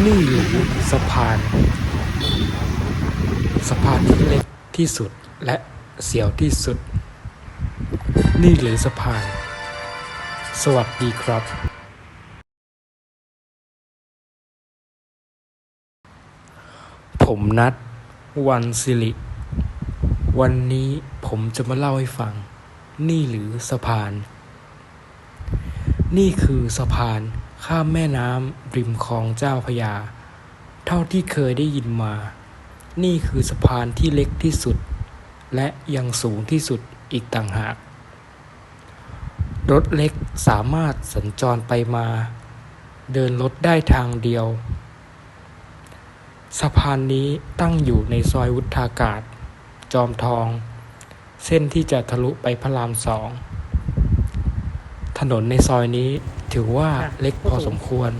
นี่หรือสะพาน สะพานที่เล็กที่สุดและเสียวที่สุด นี่หรือสะพาน สวัสดีครับ ผมนัด วันสิริ วันนี้ผมจะมาเล่าให้ฟัง นี่หรือสะพาน นี่คือสะพาน ข้ามแม่น้ำริมคลองเจ้าพยา เท่าที่เคยได้ยินมา นี่คือสะพานที่เล็กที่สุด และยังสูงที่สุดอีกต่างหาก รถเล็กสามารถสัญจรไปมา เดินรถได้ทางเดียว สะพานนี้ตั้งอยู่ในซอยวุฒากาศ จอมทอง เส้นที่จะทะลุไปพระรามสอง ถนนในซอยนี้ถือว่าเล็กพอสมควร